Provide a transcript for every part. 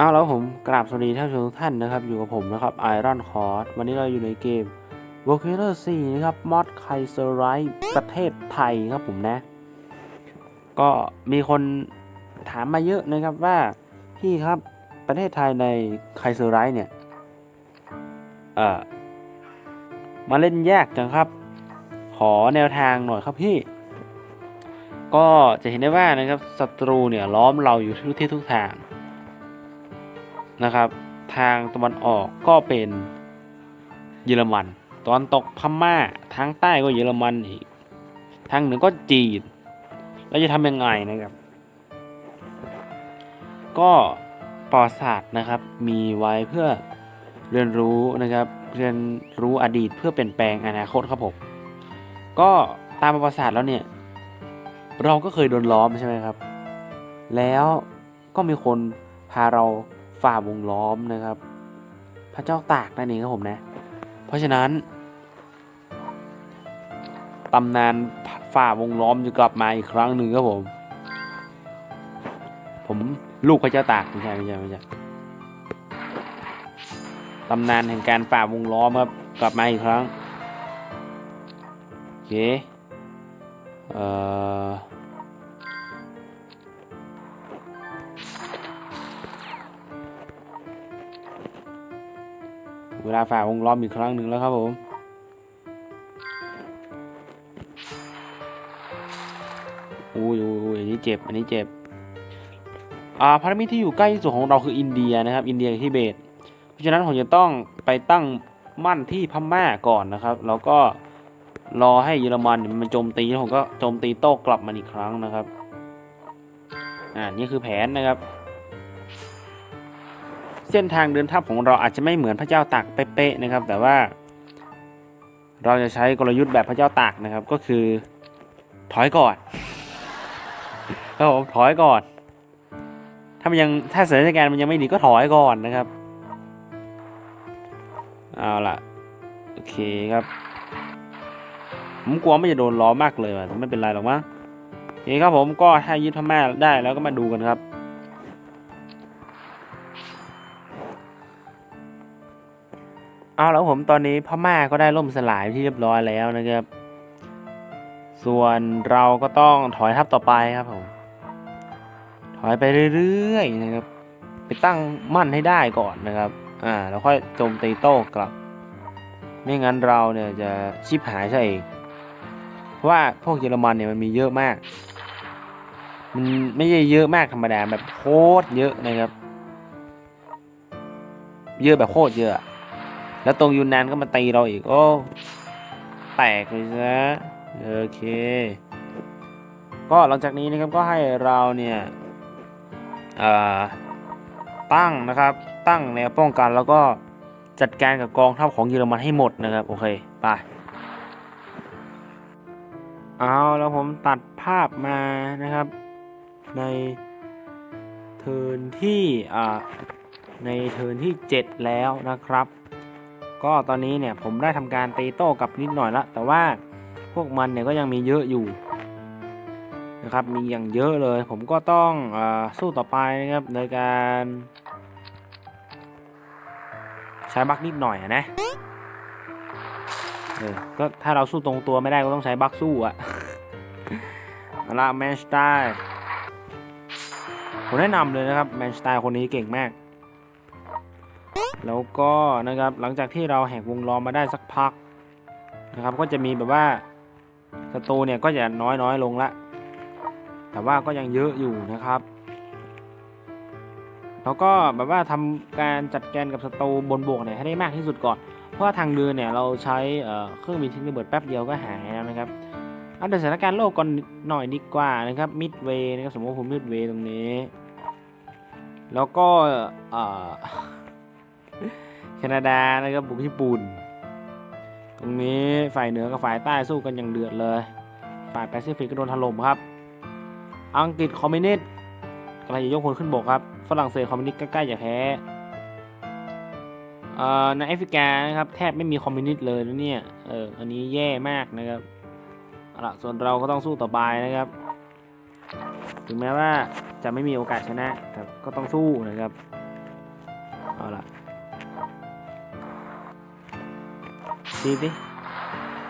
อ้าวแล้วผมกราบสวัสดีท่านผู้ชมทุกท่านนะครับ อยู่กับผมนะครับไอรอนคอร์วันนี้เราอยู่ในเกม v o c a t o r 4นะครับมอดไคเซอร์ไรประเทศไทยครับผมนะ ก็มีคนถามมาเยอะนะครับว่าพี่ครับประเทศไทยในไคเซอร์ไรเนี่ยเอ่อมาเล่นแยกจังครับ ขอแนวทางหน่อยครับพี่ ก็จะเห็นได้ว่านะครับศัตรูเนี่ยล้อมเราอยู่ทุกที่ทุกทาง นะครับ ทางตะวันออกก็เป็นเยอรมันตะวันตกพม่าทางใต้ก็เยอรมันอีก ทางเหนือก็จีนเราจะทำยังไงนะครับ ก็ปอศาสตร์นะครับมีไว้เพื่อเรียนรู้นะครับ เรียนรู้อดีตเพื่อเปลี่ยนแปลงอนาคตครับผมก็ตามประวัติศาสตร์แล้วเนี่ย เราก็เคยโดนล้อมใช่ไหมครับ แล้วก็มีคนพาเรา ฝ่าวงล้อมนะครับ พระเจ้าตากนั่นเองครับผมนะ เพราะฉะนั้นตำนานฝ่าวงล้อมจะกลับมาอีกครั้งหนึ่งครับผม ผมลูกพระเจ้าตากไม่ใช่ไม่ใช่ไม่ใช่ตำนานแห่งการฝ่าวงล้อมครับกลับมาอีกครั้งโอเคเอ่อ เวลาฝ่าวงล้อมอีกครั้งหนึ่งแล้วครับผมอุ้ยอุ้ยอุ้ยอันนี้เจ็บ อันนี้เจ็บ อ่าพันธมิตรที่อยู่ใกล้ที่สุดของเราคืออินเดียนะครับ อินเดียกับทิเบต เพราะฉะนั้นผมจะต้องไปตั้งมั่นที่พม่าก่อนนะครับ แล้วก็รอให้เยอรมันเนี่ยมันโจมตีแล้วผมก็โจมตีโต้กลับมันอีกครั้งนะครับ อ่า นี่คือแผนนะครับ เส้นทางเดินทัพของเราอาจจะไม่เหมือนพระเจ้าตากเป๊ะๆนะครับ แต่ว่า เราจะใช้กลยุทธ์แบบพระเจ้าตากนะครับ ก็คือ ถอยก่อนครับผมถอยก่อน ถ้ามันยังถ้าสถานการณ์มันยังไม่ดีก็ถอยก่อนนะครับเอาล่ะโอเคครับผมกลัวไม่จะโดนล้อมากเลยว่ะแต่ไม่เป็นไรหรอกมั้งโอเคครับผมก็ถ้ายึดพม่าได้แล้วก็มาดูกันครับ เอาแล้วผมตอนนี้พม่าก็ได้ล่มสลายที่เรียบร้อยแล้วนะครับ ส่วนเราก็ต้องถอยทัพต่อไปครับผม ถอยไปเรื่อยๆนะครับ ไปตั้งมั่นให้ได้ก่อนนะครับ อ่าแล้วค่อยโจมตีโต้กลับ ไม่งั้นเราเนี่ยจะชิบหายซะเองเพราะว่าพวกเยอรมันเนี่ยมันมีเยอะมาก มันไม่ใช่เยอะมากธรรมดาแบบโคตรเยอะนะครับ เยอะแบบโคตรเยอะ แล้วตรงยูนนานก็มาตีเราอีก โอ้แตกเลยซะโอเค ก็หลังจากนี้นะครับก็ให้เราเนี่ยตั้งนะครับ ตั้งแนวป้องกันแล้วก็จัดการกับกองทัพของเยอรมันให้หมดนะครับ โอเคไปเอาแล้วผมตัดภาพมานะครับ ในเทิร์นที่ในเทิร์นที่ 7 แล้วนะครับ ก็ตอนนี้เนี่ยผมได้ทำการตีโต้กับนิดหน่อยละแต่ว่าพวกมันเนี่ยก็ยังมีเยอะอยู่นะครับมีอย่างเยอะเลย ผมก็ต้องอสู้ต่อไปนะครับในการใช้บักนิดหน่อยอะนะเออก็ถ้าเราสู้ตรงตัวไม่ได้ก็ต้องใช้บักสู้อะเอาละแมนสไตล์ผมแนะนำเลยนะครับแมนสไตล์คนนี้เก่งมาก แล้วก็นะครับหลังจากที่เราแหกวงล้อมมาได้สักพักนะครับ ก็จะมีแบบว่าศัตรูเนี่ยก็จะน้อยน้อยลงละ แต่ว่าก็ยังเยอะอยู่นะครับแล้วก็แบบว่าทำการจัดการกับศัตรูบนบกเนี่ยให้ได้มากที่สุดก่อน เพราะว่าทางเดินเนี่ยเราใช้เครื่องบินทิ้งระเบิดแป๊บเดียวก็หายแล้วนะครับเอาดูสถานการณ์โลกก่อนหน่อยดีกว่านะครับมิดเวย์นะครับสมมติผมมิดเวย์ตรงนี้ แล้วก็อ่อ แคนาดานะครับบุกญี่ปุ่น ตรงนี้ฝ่ายเหนือกับฝ่ายใต้สู้กันอย่างเดือดเลย ฝ่ายแปซิฟิกก็โดนถล่มครับ อังกฤษคอมมิวนิสต์กำลังจะยกพลขึ้นบกครับ ฝรั่งเศสคอมมิวนิสต์ใกล้ๆจะแพ้ในแอฟริกานะครับแทบไม่มีคอมมิวนิสต์เลยนะเนี่ยเอออันนี้แย่มากนะครับเอาละส่วนเราก็ต้องสู้ต่อไปนะครับ ถึงแม้ว่าจะไม่มีโอกาสชนะแต่ก็ต้องสู้นะครับ ดีดิ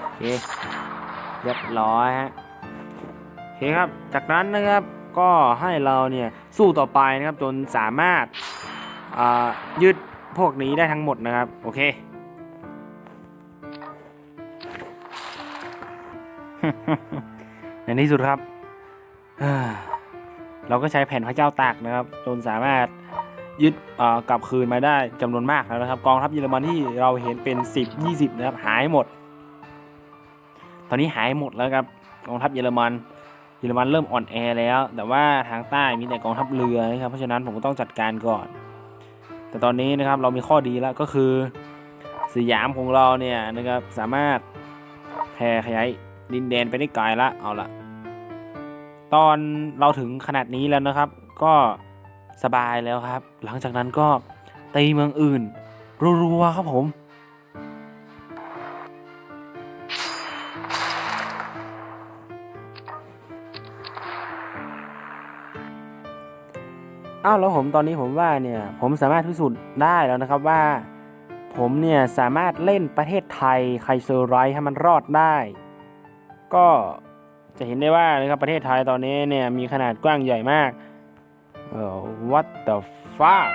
โอเคเรียบร้อยฮะโอเคครับ จากนั้นนะครับก็ให้เราเนี่ยสู้ต่อไปนะครับจนสามารถยึดพวกนี้ได้ทั้งหมดนะครับ โอเคในที่สุดครับ เราก็ใช้แผ่นพระเจ้าตากนะครับ จนสามารถ ยึดกลับคืนมาได้จำนวนมากแล้วนะครับ กองทัพเยอรมันที่เราเห็นเป็น 10 20 นะครับ หายหมด ตอนนี้หายหมดแล้วครับกองทัพเยอรมันเยอรมันเริ่มอ่อนแอแล้ว แต่ว่าทางใต้มีแต่กองทัพเรือนะครับเพราะฉะนั้นผมก็ต้องจัดการก่อน แต่ตอนนี้นะครับเรามีข้อดีแล้วก็คือสยามของเราเนี่ยนะครับสามารถแผ่ขยายดินแดนไปได้ไกลละเอาละตอนเราถึงขนาดนี้แล้วนะครับ ก็ สบายแล้วครับ หลังจากนั้นก็ตีเมืองอื่นรัวๆครับผมอ้าวแล้วผมตอนนี้ผมว่าเนี่ยผมสามารถพิสูจน์ได้แล้วนะครับว่า ผมเนี่ยสามารถเล่นประเทศไทยไคเซอร์ไรท์ให้มันรอดได้ ก็จะเห็นได้ว่านะครับประเทศไทยตอนนี้เนี่ยมีขนาดกว้างใหญ่มาก เออ what the fuck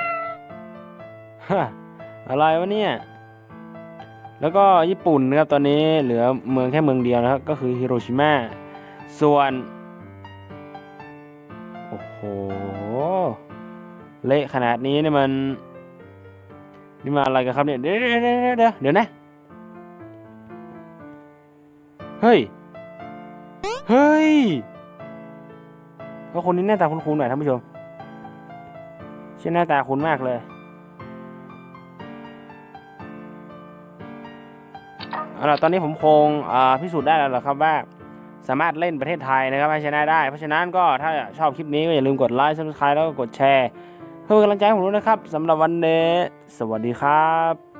ฮะอะไรวะเนี่ย แล้วก็ญี่ปุ่นนะครับตอนนี้เหลือเมืองแค่เมืองเดียวนะครับ ก็คือฮิโรชิมาส่วน โอ้โห เละขนาดนี้เนี่ยมัน นี่มาอะไรกันครับเนี่ย เดี๋ยวเดี๋ยวเดี๋ยวเดี๋ยวนะ เฮ้ย เฮ้ยแล้วคนนี้หน้าตาคุ้นๆหน่อยท่านผู้ชม ชื่อหน้าตาคุ้นมากเลย เอาล่ะตอนนี้ผมคงพิสูจน์ได้แล้วล่ะครับว่าสามารถเล่นประเทศไทยนะครับให้ชนะได้ เพราะฉะนั้นก็ถ้าชอบคลิปนี้ก็อย่าลืมกดไลค์ subscribe แล้วก็กดแชร์ เพื่อเป็นกำลังใจให้ผมด้วยนะครับสำหรับวันนี้ สวัสดีครับ